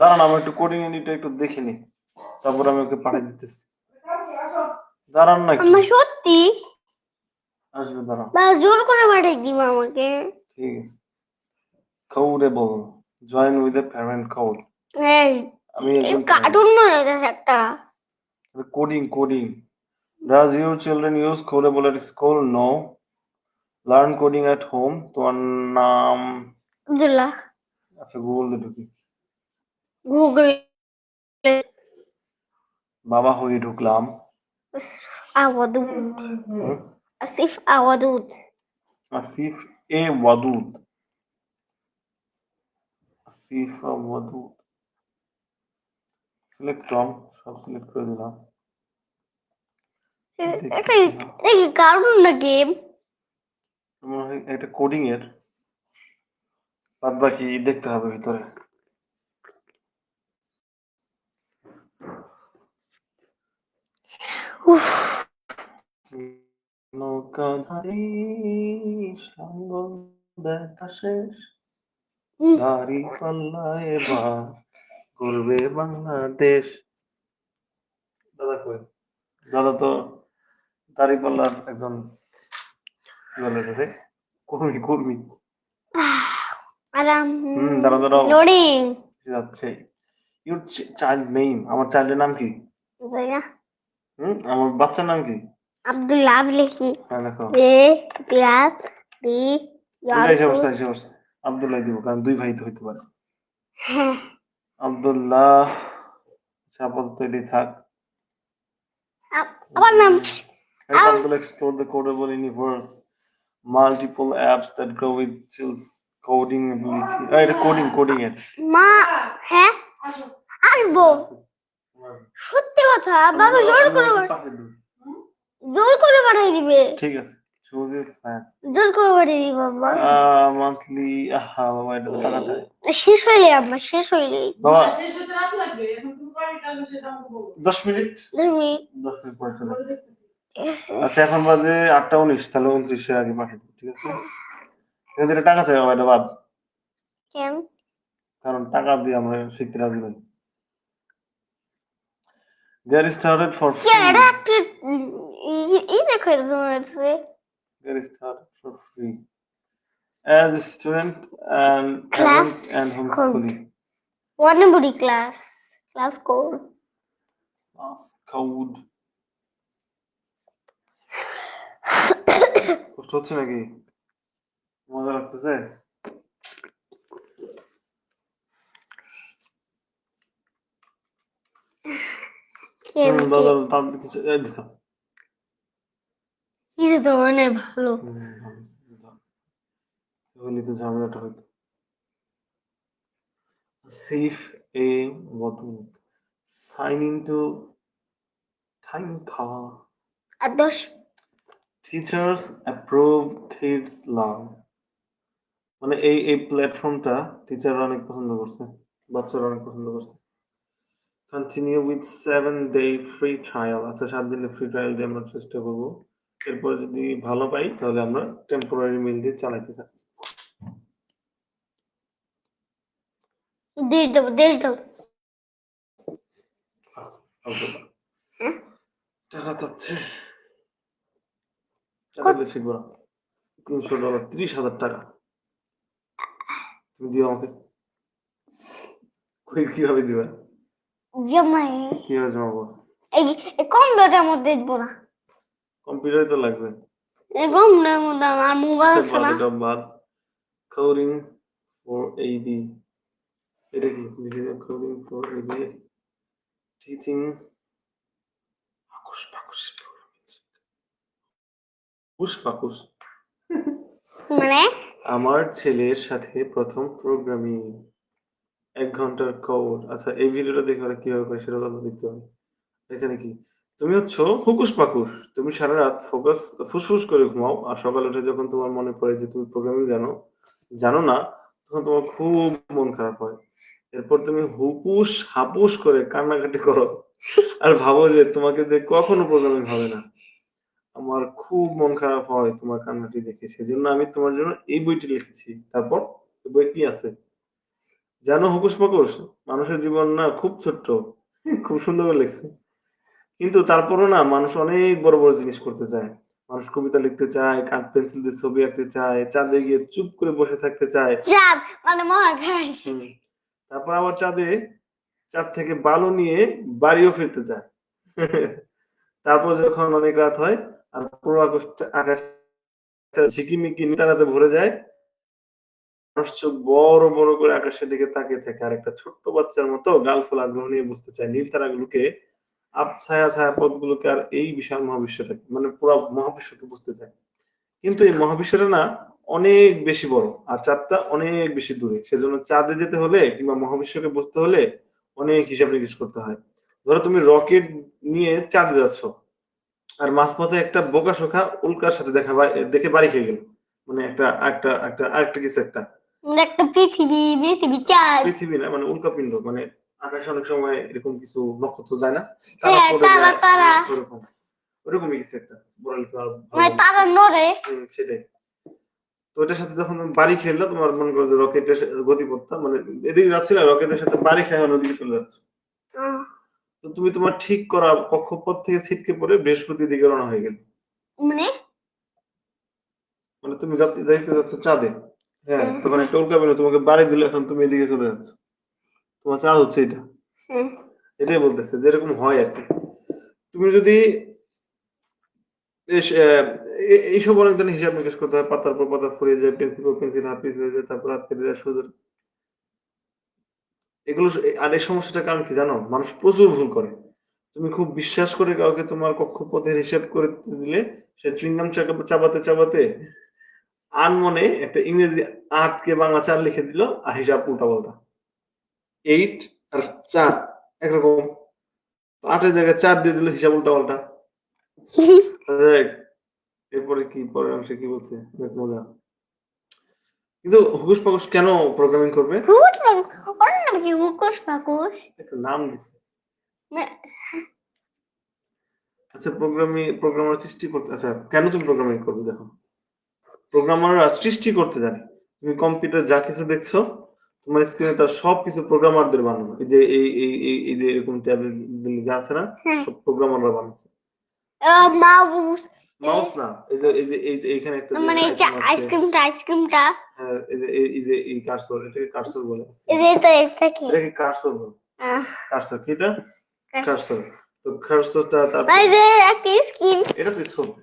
দাঁড়ান আমি একটু কোডিং এডিটটা একটু দেখে নি তারপর আমি ওকে পাঠিয়ে দিতেছি। দাঁড়ান না আমার সত্যি? আসবে দাঁড়ান বা জোর করে পাঠিয়ে দিব আমাকে। ঠিক আছে। Codable join with a parent code এই আমি এই কার্টুন নয় এটা একটা। Coding coding does your children use Codable at school no learn coding at home তোমার নাম? আব্দুল্লাহ। আচ্ছা গুগল দিয়ে ঢুকি। গুগল বাবা হয়ে ঢুকলাম আওয়াদুদ? আসিফ আওয়াদুদ আসিফ এ ওয়াদুদ আসিফ ওয়াদুদ সিলেক্ট ফ্রম সব সিলেক্ট করে দিলাম। এটা কি এটা না গেম মনে হয় এটা কোডিং এর। বাদ বাকি দেখতে হবে ভিতরে। নৌকাধারী সঙ্গ দেখা শেষ। হুম। দাড়ি পাল্লা এবার করবে বাংলাদেশ। দাদা কই? দাদা তো দাড়ি পাল্লার একজন কি বলে কর্মী কর্মী। দাঁড়া যাচ্ছে। ইউর চাইল্ড নেম আমার চাইল্ডের নাম কি? হুম আমার বাচ্চার নাম কি? আব্দুল্লাহ আব লিখি। হ্যাঁ এ বি আবদুল্লাহ দিব কারণ দুই ভাই তো হইতে পারে। হ্যাঁ। আচ্ছা, আপাতত এটাই থাক। আমার নাম Help explore the codable universe. Multiple apps that grow with chills coding ability. Ah, coding, coding এর। মা হ্যাঁ? আসব। সত্যি কথা? বাবা জোর করে জোর করে পাঠিয়ে দিবে? ঠিক আছে choose জোর করে পাঠিয়ে দিবে বাবা। আহ, বাবা এটা টাকা চাই। শেষ হইলে আমার শেষ হইলে বাবা শেষ হতে রাত লাগবে এখন তুমি কয়টা টাকা সেটা আমাকে বলো দশ মিনিট? মিনিট। পরে চলে। আচ্ছা এখন বাজে আটটা উনিশ তাহলে উনত্রিশের আগে পাঠিয়ে দেবো ঠিক আছে? এখান থেকে টাকা চাই বাবা এটা বাদ। কেন? কারণ টাকা দিয়ে আমরা শিখতে রাজি নই। Get started for K free. এটা একটা ই- ই দেখো এটা তোমার কাছে। Get started for free. As a student and Class and homeschooling. One নম্বরই class class code Class code. কষ্ট হচ্ছে নাকি মজা লাগতেছে কিছু তো মানে ভালো তো ঝামেলাটা হইতো মানে এই এই প্ল্যাটফর্মটা টিচাররা অনেক পছন্দ করছে বাচ্চারা অনেক পছন্দ করছে। Continue with seven day free trial আচ্ছা সাত দিনের ফ্রি ট্রায়াল দিয়ে আমরা চেষ্টা করব। এরপরে যদি ভালো পাই তাহলে আমরা টেম্পোরারি মিল দিয়ে চালাইতে থাকি। দেশ দেবো দেশ দেবো। হ্যাঁ? টাকা চাচ্ছে টাকা দিয়ে শিখব না। তিনশো ডলার ত্রিশ হাজার টাকা। তুমি দিও আমাকে। কই কীভাবে দিবা? জামাই কীভাবে জমাবো? এই এই কম্পিউটার মধ্যে দেখব না। কম্পিউটারে তো লাগবে। এই কম্পিউটার মধ্যে আমার মোবাইল আছে না। বাদ। কোডিং ফর এইডি এটা কি? কোডিং ফর এইডি টিচিং মানে? আমার ছেলের সাথে প্রথম প্রোগ্রামিং এক ঘণ্টার কোড আচ্ছা এই ভিডিওটা দেখে ওরা কীভাবে করে সেটা তো দেখতে হবে। এখানে কি? তুমি হচ্ছ হুকুস পাকুস তুমি সারা রাত ফোকাস ফুসফুস করে ঘুমাও আর সকালে উঠে যখন তোমার মনে পড়ে যে তুমি প্রোগ্রামিং জানো জানো না, তখন তোমার খুব মন খারাপ হয়। এরপর তুমি হুকুস, হাপুস করে কান্নাকাটি করো আর ভাবো যে তোমাকে দিয়ে কখনো প্রোগ্রামিং হবে না। আমার খুব মন খারাপ হয় তোমার কান্নাটি দেখে। সেজন্য আমি তোমার জন্য এই বইটি লিখেছি। তারপর বই কি আছে। জানো হুকুস পাকুস মানুষের জীবন না খুব ছোট্ট খুব সুন্দর করে লিখছে। কিন্তু তারপরও না মানুষ অনেক বড় বড় জিনিস করতে চায়। মানুষ কবিতা লিখতে চায় কাঠ পেন্সিল দিয়ে ছবি আঁকতে চায় চাঁদে গিয়ে চুপ করে বসে থাকতে চায়। চাঁদ মানে মহাকাশ। তারপর আবার চাঁদে চাঁদ থেকে বালু নিয়ে বাড়িও ফিরতে চায়। তারপর যখন অনেক রাত হয় আর পুরো আকাশটা ঝিকিমিকি তারাতে ভরে যায় মানুষ চোখ বড় বড় করে আকাশের দিকে তাকিয়ে থাকে। আর একটা ছোট্ট বাচ্চার মতো গাল ফোলা আগ্রহ নিয়ে বুঝতে চায়। নীল তারাগুলোকে ছায়া আর এই বিশাল মহাবিশ্বটাকে মানে পুরো মহাবিশ্বকে বুঝতে চায়। কিন্তু এই মহাবিশ্বটা না অনেক বেশি বড় আর চাঁদটা অনেক বেশি দূরে। সেজন্য চাঁদে যেতে হলে কিংবা মহাবিশ্বকে বুঝতে হলে অনেক হিসাব নিকেশ করতে হয়। ধরো তুমি রকেট নিয়ে চাঁদে যাচ্ছ আর মাঝপথে একটা বোকা শোকা উল্কার সাথে দেখা দেখে বাড়ি খেয়ে গেল। মানে একটা একটা একটা, আরেকটা কিছু একটা। একটা পৃথিবী পৃথিবী চাঁদ। পৃথিবী না মানে উল্কাপিণ্ড মানে আকাশে অনেক সময় এরকম কিছু নক্ষত্র যায় না। হ্যাঁ, তারা, তারা। ওরকমই কিছু একটা মানে তারা নড়ে। সেটাই। তো ওটার সাথে যখন বাড়ি খেললে তোমার মনে করো যে রকেটের গতিপথটা মানে এদিকে যাচ্ছিল রকেটের সাথে বাড়ি খেয়ে নদীকে চলে যাচ্ছে। তো তুমি তোমার ঠিক করা কক্ষপথ থেকে ছিটকে পড়ে বৃহস্পতির দিকে রওনা হয়ে গেল। মানে? মানে তুমি যাইতে যাচ্ছ চাঁদে। হ্যাঁ। তখন একটা উল্কা পেল তোমাকে বাড়ি দিলে এখন তুমি এদিকে চলে যাচ্ছ। তোমার চাঁদ হচ্ছে এটা এটাই বলতেছে যেরকম হয় আর কি। তুমি যদি এইসব অনেক ধরনের হিসাব নিকাশ করতে হয় পাতার পর পাতা ফুরিয়ে যায় পেন্সিল পর পেন্সিল পিস হয়ে যায় তারপর হাত কেটে যায় সোজা এগুলো আর এই সমস্যাটার কারণ কি জানো? মানুষ প্রচুর ভুল করে। তুমি খুব বিশ্বাস করে কাউকে তোমার কক্ষপথের হিসাব করে দিলে সে চুইংগাম চাপাতে চাবাতে আনমনে একটা ইংরেজি আটকে বাংলা চার লিখে দিল আর হিসাব উল্টা পাল্টা। এইট আর চার একরকম। আটের জায়গায় চার দিয়ে দিল হিসাব উল্টা পাল্টা। এরপরে কি পরের অংশে কি বলছে? মজা। কিন্তু হুকুস পাকুস কেন প্রোগ্রামিং করবে? হুকুস পাকুস ওর নাম কি হুকুস পাকুস একটা নাম দিছে। আচ্ছা প্রোগ্রামিং প্রোগ্রামার সৃষ্টি করতে আচ্ছা কেন তুমি প্রোগ্রামিং করবে দেখো। প্রোগ্রামাররা সৃষ্টি করতে জানে। তুমি কম্পিউটার যা কিছু দেখছ তোমার স্ক্রিনে তার সব কিছু প্রোগ্রামারদের বানানো। এই যে এই এই এই যে এরকম ট্যাবলেট যা আছে না হ্যাঁ। সব প্রোগ্রামাররা বানাচ্ছে। মাউস মাউস না এই যে এই যে এই যে এইখানে একটা যে মানে এই আছে, আইসক্রিমটা আইসক্রিমটা হ্যাঁ এই যে এই- যে এই কার্সর এটাকে কার্সর বলে। এই যে এটা এটা কি? এটাকে কার্সর বলে। কার্সর কি এটা? কার্সর তো কার্সরটা তারপর এই যে একটা স্কিন। এটা তো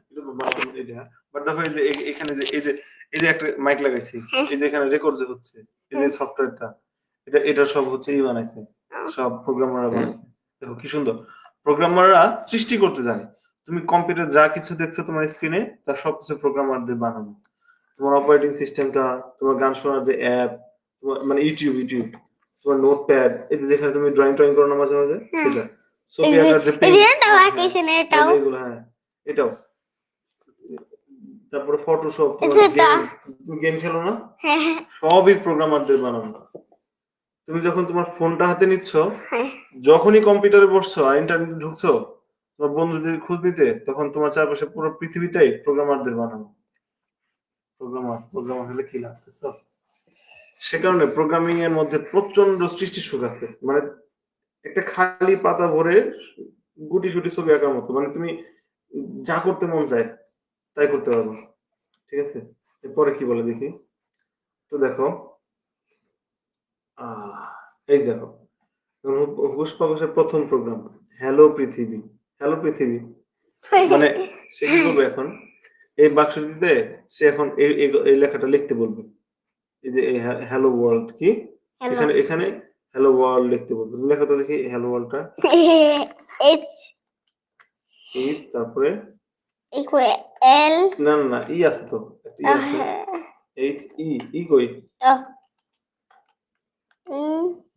এটা তো এটা বাট দেখো এই যে এখানে যে এই যে এই যে একটা মাইক লাগাইছি এই যে এখানে রেকর্ড যে হচ্ছে এই যে সফটওয়্যারটা এটা এটা সব হচ্ছে ই বানাইছে সব প্রোগ্রামাররা বানাইছে। দেখো কি সুন্দর। প্রোগ্রামাররা সৃষ্টি করতে জানে তুমি কম্পিউটার যা কিছু দেখছ তোমার স্ক্রিনে তার সবকিছু প্রোগ্রামারদের বানানো। তোমার অপারেটিং সিস্টেমটা তোমার গান শোনার যে অ্যাপ তোমার মানে ইউটিউব ইউটিউব তোমার নোটপ্যাড এই যেখানে তুমি ড্রয়িং ট্রয়িং করো না মাঝে মাঝে হ্যাঁ। সেটা। ছবি যে আঁকার যে এই এটাও হ্যাঁ, আঁকিয়েছে না হ্যাঁ, এটাও? এগুলো, হ্যাঁ এটাও। তারপরে ফটোশপ। গেম খেলো না? সবই প্রোগ্রামারদের বানানো। তুমি যখন তোমার ফোনটা হাতে নিচ্ছ যখনই কম্পিউটারে বসছো আর ইন্টারনেটে ঢুকছো তোমার বন্ধুদের খোঁজ নিতে তখন তোমার চারপাশে পুরো পৃথিবীটাই প্রোগ্রামারদের বানানো। প্রোগ্রামার প্রোগ্রামার হলে কি লাগতেছ সে কারণে প্রোগ্রামিং এর মধ্যে প্রচণ্ড সৃষ্টির সুখ আছে। মানে একটা খালি পাতা ভরে গুটি সুটি ছবি আঁকার মতো। মানে তুমি যা করতে মন চায়, তাই করতে পারব। ঠিক আছে? এরপরে কি বলে দেখি? তো দেখো এই দেখো পুষ্পাকোষের প্রথম প্রোগ্রাম হ্যালো পৃথিবী হ্যালো পৃথিবী মানে সে কি করবে এখন এই বাক্সটিতে সে এখন এই লেখাটা লিখতে বলবে এই যে হ্যালো ওয়ার্ল্ড কি এখানে এখানে হ্যালো ওয়ার্ল্ড লিখতে বলবে তুমি লেখা তো দেখি হ্যালো ওয়ার্ল্ডটা এইচ এই তারপরে? এল না না ই আছে তো। এইচ ই ই কই?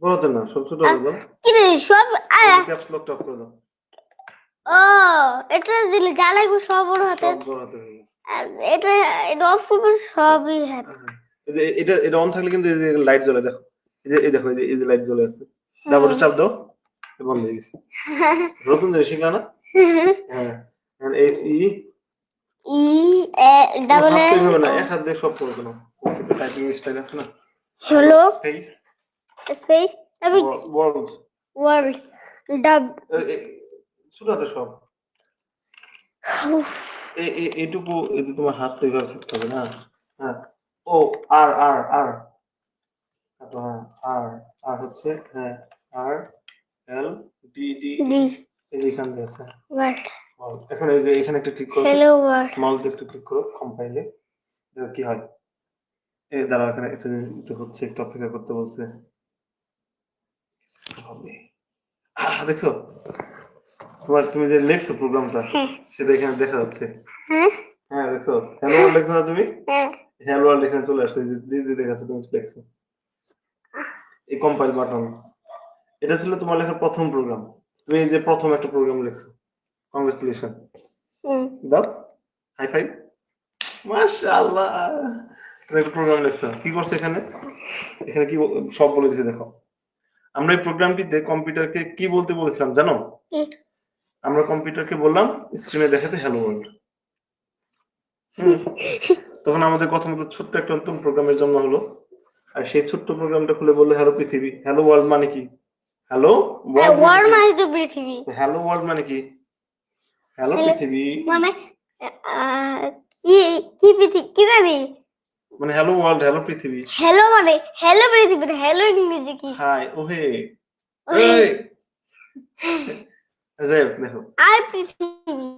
বলো তো না সব ছোট দাও। কি রে সব ক্যাপস লক টপ করে দাও। ও এটা দিলে সব বড় হাতে। সব এটা এটা অফ করব সবই হাতে। এটা এটা অন থাকলে কিন্তু লাইট জ্বলে দেখো। এই যে এই দেখো এই যে এই যে লাইট জ্বলে আছে। চাপ দাও। বন্ধ হয়ে গেছে। নতুন জিনিস শিখলা না? হ্যাঁ। এইচ ই ই ডাবল হবে না। এক হাত দিয়ে সব করবে না টাইপিং স্টাইল আছে না? হলো স্পেস স্পেস ওয়ার্ল্ড ওয়ার্ল্ড ডাব সব। যে তোমার হাত তো এভাবে করতে হবে না। হ্যাঁ। ও আর আর আর আর আর হচ্ছে হ্যাঁ আর এল ডি ডি এই যে এখান দিয়ে আছে। ওয়ার্ল্ড এখন এই যে এখানে একটা ক্লিক করো। হ্যালো মাউস দিয়ে একটু ক্লিক করো কম্পাইলে দেখো কি হয়। এই এখানে একটু একটু হচ্ছে একটু অপেক্ষা করতে বলছে। দেখছ? তোমার তুমি যে লেখছো প্রোগ্রামটা হ্যাঁ। সেটা এখানে দেখা যাচ্ছে। হ্যাঁ? হ্যাঁ দেখছ? হ্যালো লেখছো না তুমি? হ্যাঁ। হ্যালো এখানে চলে আসছে। দিদি দেখাচ্ছে তুমি লেখছো। এই কম্পাইল বাটন এটা ছিল তোমার লেখার প্রথম প্রোগ্রাম তুমি যে প্রথম একটা প্রোগ্রাম লিখছো। কংগ্রেচুলেশন দাও। হাই ফাইভ মাশাআল্লাহ। তুমি একটা প্রোগ্রাম লিখছো। কি করছ এখানে? এখানে কি সব বলে দিছে দেখো। আমরা এই প্রোগ্রামটিতে কম্পিউটারকে কি বলতে বলেছিলাম জানো? আমরা কম্পিউটারকে বললাম স্ক্রিনে দেখাতে হ্যালো ওয়ার্ল্ড তখন আমাদের কথা মতো ছোট্ট একটা নতুন প্রোগ্রামের জন্য হলো আর সেই ছোট্ট প্রোগ্রামটা খুলে বলল হ্যালো পৃথিবী। হ্যালো ওয়ার্ল্ড মানে কি? হ্যালো ওয়ার্ল্ড মানে তো পৃথিবী। হ্যালো ওয়ার্ল্ড মানে কি? হ্যালো পৃথিবী। মানে কি কি পৃথিবী কি জানি? মানে হ্যালো ওয়ার্ল্ড হ্যালো পৃথিবী। হ্যালো মানে হ্যালো পৃথিবী হ্যালো ইংরেজি কি? হাই ওহে। যাই হোক, দেখো। আই পৃথিবী।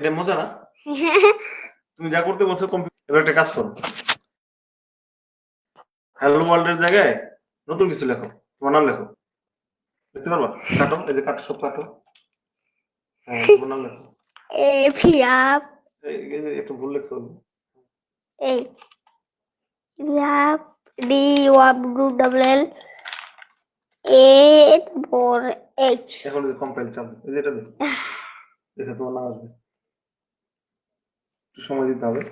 এটা মজা না? তুমি যা করতে বলছো কম্পিউটার একটা কাজ করো। হ্যালো ওয়ার্ল্ডের জায়গায় নতুন কিছু লেখো। তোমার নাম লেখো। লিখতে পারবা? কাটো এই যে কাটো সব কাটো। হ্যাঁ তোমার নাম লেখো। এ ফিয়াপ একটু ভুল লেখছো। এই ফিয়াপ D ওয়াবডু double L A four H. এখন যে কম্পাইল চালু এই যে এটা দেখো। দেখে তোমার নাম আসবে। একটু সময় দিতে হবে।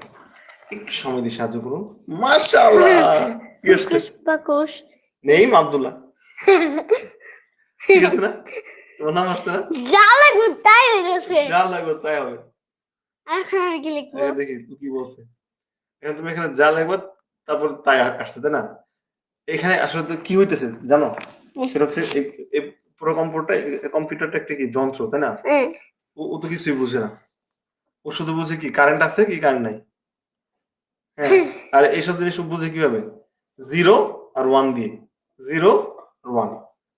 একটু সময় দিয়ে সাহায্য করুন। মাশাআল্লাহ। কি আসছে বাকুশ নেইম আব্দুল্লাহ। ঠিক আছে না? তোমার নাম আসছে না? যা লাগবে তাই হয়ে যা লাগবে তাই হবে। এখন কি লিখব? দেখি তুই কি বলছে? এখন তুমি এখানে যা লাগবে তারপর তাই আসছে তাই না? এখানে আসলে তো কি হইতেছে জানো? সেটা হচ্ছে পুরো কম্পিউটারটা কম্পিউটারটা একটা কি যন্ত্র তাই না? ও ও তো কিছুই বুঝে না। ও শুধু বুঝে কি কারেন্ট আছে কি কারেন্ট নাই? হ্যাঁ আর এইসব জিনিস বুঝে কীভাবে? জিরো আর ওয়ান দিয়ে। জিরো আর ওয়ান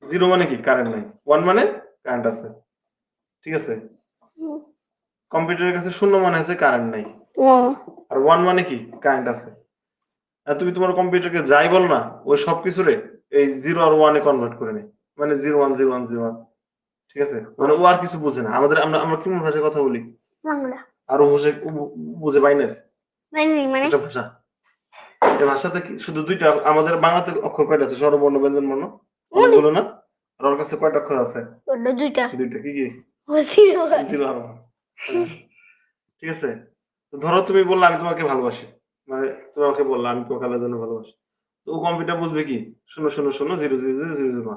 জিরো মানে কি? কারেন্ট নাই। ওয়ান মানে কারেন্ট আছে। ঠিক আছে? কম্পিউটারের কাছে শূন্য মানে আছে কারেন্ট নাই। আর ওয়ান মানে কি? কারেন্ট আছে। আর তুমি তোমার কম্পিউটারকে যাই বল না ওই সব কিছুরে এই জিরো আর ওয়ানে কনভার্ট করে নেয় মানে zero one zero one zero one ঠিক আছে? মানে ও আর কিছু বুঝে না। আমাদের আমরা আমরা কেমন ভাষায় কথা বলি? বাংলা। আর বুঝে বুঝে বাইনের মানে? এটা ভাষা। এই ভাষাতে শুধু দুইটা আমাদের বাংলাতে অক্ষর কয়টা আছে? স্বরবর্ণ ব্যঞ্জন বর্ণ অনেকগুলো না? আর ওর কাছে কয়টা অক্ষর আছে? দুইটা। দুইটা কি কি? জিরো আর। ঠিক আছে? ধরো তুমি বললে আমি তোমাকে ভালোবাসি। মানে তুমি আমাকে বললে আমি তোমাকে আল্লাহর জন্য ভালোবাসি। তো ও কম্পিউটার বুঝবে কি? শূন্য শূন্য শূন্য zero zero zero zero zero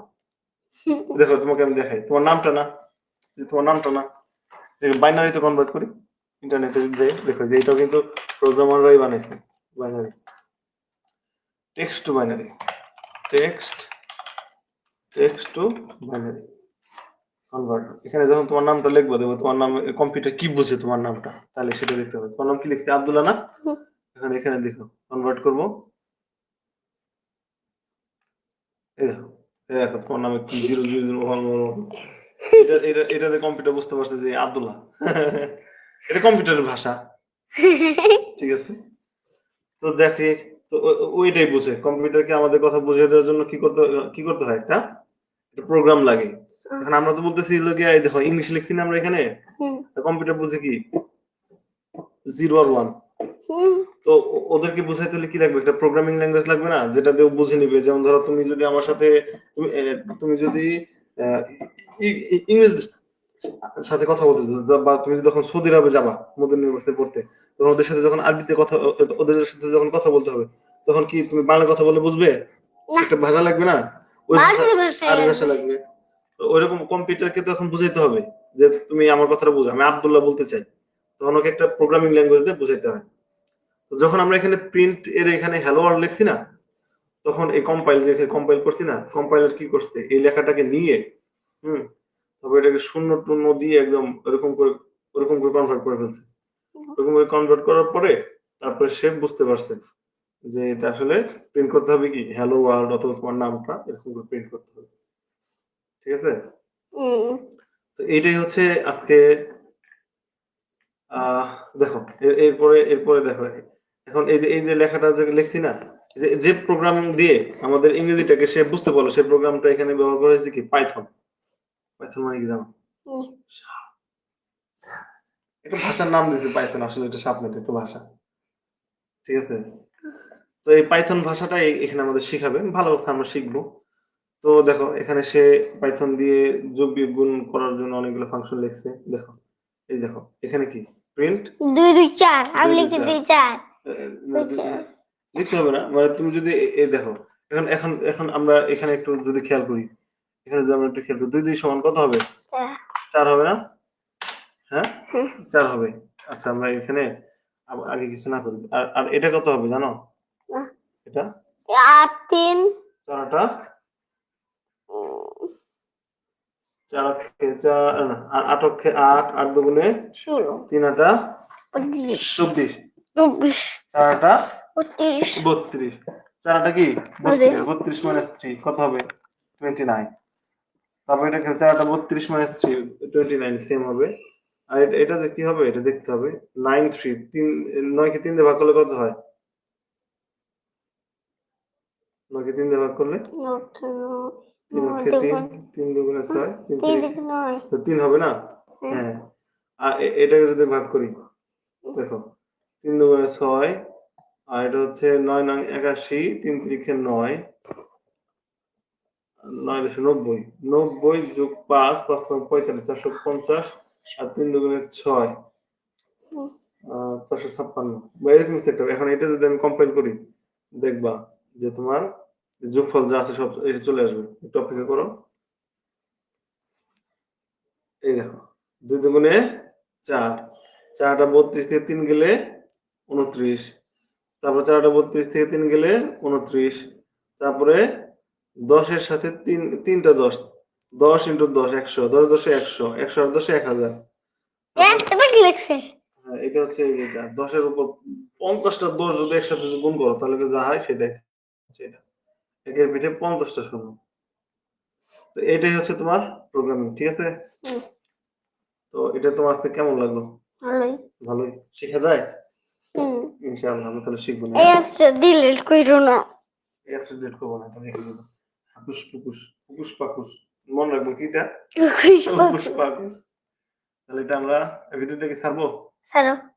দেখো তোমাকে আমি দেখাই। তোমার নামটা না? তোমার নামটা না? বাইনারিতে কনভার্ট করি। ইন্টারনেটে যাই দেখো যে এটাও কিন্তু প্রোগ্রামাররাই বানাইছে binary text to binary text text to binary convert এখানে যখন তোমার নামটা লিখব দেবো তোমার নাম কম্পিউটার কি বুঝে তোমার নামটা, তাহলে সেটা দেখতে হবে। তোমার নাম কি লিখছে? আব্দুল্লাহ না। এখন এখানে দেখো কনভার্ট করব। এই দেখো দেখো, তোমার নামে কি জিরো জিরো জিরো এটা এটা, এটাতে কম্পিউটার বুঝতে পারছে যে আব্দুল্লাহ। এটা কম্পিউটারের ভাষা। ঠিক আছে? তো দেখে তো ওইটাই বুঝে। কম্পিউটারকে আমাদের কথা বুঝিয়ে দেওয়ার জন্য কি করতে কি করতে হয় একটা? প্রোগ্রাম লাগে। এখন আমরা তো বলতেছি লোকে দেখো ইংলিশ লিখছি না আমরা এখানে? কম্পিউটার বুঝে কি? জিরো আর ওয়ান তো ওদেরকে বুঝাইতে হলে কি লাগবে? একটা প্রোগ্রামিং ল্যাঙ্গুয়েজ লাগবে না? যেটা দিয়ে বুঝে নিবে। যেমন ধরো তুমি যদি আমার সাথে তুমি তুমি যদি আহ, ই- ই- ইংরেজ সাথে কথা বলতে বা তুমি যখন সৌদি আরবে যাবা মোদিন ইউনিভার্সিটি পড়তে তখন ওদের সাথে যখন আরবিতে কথা ওদের সাথে যখন কথা বলতে হবে তখন কি তুমি বাংলা কথা বলে বুঝবে? একটা ভাষা লাগবে না? ওই ভাষা আরবি ভাষা লাগবে। তো ওইরকম কম্পিউটারকে তখন বুঝাইতে হবে যে তুমি আমার কথাটা বুঝো। আমি আব্দুল্লাহ বলতে চাই। তখন ওকে একটা প্রোগ্রামিং ল্যাঙ্গুয়েজ দিয়ে বুঝাইতে হয়। তো যখন আমরা এখানে প্রিন্ট এর এখানে হ্যালো ওয়ার্ল্ড লিখছি না তখন এই কম্পাইল যে কম্পাইল করছি না কম্পাইলার কি করছে? এই লেখাটাকে নিয়ে হুম তবে এটাকে শূন্য টূন্য দিয়ে একদম এরকম করে ওরকম করে কনভার্ট করে ফেলছে। ওরকম করে কনভার্ট করার পরে তারপরে সে বুঝতে পারছে যে এটা আসলে প্রিন্ট করতে হবে কি? হ্যালো ওয়ার্ল্ড অথবা তোমার নামটা এরকম করে প্রিন্ট করতে হবে। ঠিক আছে? তো এইটাই হচ্ছে আজকে আহ দেখো এরপরে এরপরে দেখো। এখন এই যে এই যে লেখাটা যে লিখছি না যে যে প্রোগ্রাম দিয়ে আমাদের ইংরেজিটাকে সে বুঝতে পারল সেই প্রোগ্রামটা এখানে ব্যবহার করা হয়েছে কি? পাইথন পাইথন মানে কি জানো। একটা ভাষার নাম দিয়েছে পাইথন আসলে এটা সাপ না একটা ভাষা। ঠিক আছে? তো এই পাইথন ভাষাটা এখানে আমাদের শিখাবে। ভালো কথা আমরা শিখব। তো দেখো এখানে সে পাইথন দিয়ে যোগ বিয়োগ গুণ করার জন্য অনেকগুলো ফাংশন লিখছে। দেখো এই দেখো এখানে কি? প্রিন্ট দুই দুই চার আমি দুই দুই চার। লিখতে হবে না। মানে তুমি যদি এই দেখো এখন এখন এখন আমরা এখানে একটু যদি খেয়াল করি। এখানে যদি আমরা একটু করি দুই দুই সমান কত হবে? চার। চার হবে না? হ্যাঁ? চার হবে। আচ্ছা আমরা এখানে আগে কিছু না করি। আর আর এটা কত হবে জানো। এটা? আট তিন। চারটা চার অক্ষে চার আট অক্ষে আট আট দুগুণে ষোলো। তিন আটা চব্বিশ। চব্বিশ। চার আটা বত্রিশ। বত্রিশ। চারটা কি? বত্রিশ। বত্রিশ মাইনাস থ্রি কত হবে? টোয়েন্টি নাইন তারপর এটা খেলতে চারটা বত্রিশ minus three twenty nine same হবে। আর এটা- কি হবে এটা দেখতে হবে। নাইন থ্রি তিন নয়কে তিন দিয়ে ভাগ করলে কত হয়? নয়কে তিন দিয়ে ভাগ করলে? তিন অক্ষে তিন তিন দুগুণে ছয় তিন তিন নয়। হবে না? হ্যাঁ। আর এটাকে যদি ভাগ করি দেখো তিন দুগুণে ছয় আর এটা হচ্ছে নয় নয় একাশি তিন তিরিখে নয় নয় নব্বই। নব্বই যোগ পাঁচ পাঁচ নয় পঁয়তাল্লিশ, চারশো পঞ্চাশ, আর তিন দুগুণে ছয়। চারশো ছাপ্পান্ন। বা এরকম হবে এখন এটা যদি আমি কম্পাইল করি, দেখবা যে তোমার যোগফল যা আছে সব এটা চলে আসবে। একটু অপেক্ষা করো। এই দেখো, দুই দুগুণে চার। চারটা বত্রিশ থেকে তিন গেলে উনত্রিশ তারপর চারটা বত্রিশ থেকে তিন গেলে উনত্রিশ তারপরে দশের সাথে তিন তিনটা দশ দশ ইন্টু দশ একশো দশ দশে একশো একশো আর দশে এক হাজার। এটা হ্যাঁ এটা হচ্ছে এই যেটা দশের উপর পঞ্চাশটা দশ যদি একসাথে গুণ করো তাহলে যা হয় সেটাই একের পিঠে পঞ্চাশটা শূন্য। তো এটাই হচ্ছে তোমার প্রোগ্রামিং ঠিক আছে। তো এটা তোমার আজকে কেমন লাগল? ভালোই। শেখা যায়? ইনশাআল্লাহ আমরা তাহলে শিখব না। এই ডিলিট করো না। এই অ্যাপসে ডিলিট করব না এটা রেখে দেবো। হাকুস পুকুস পুকুস পাকুস মনে রাখব কি এটা? পুকুস পাকুস তাহলে এটা আমরা ভিডিওটাকে ছাড়বো? ছাড়ো।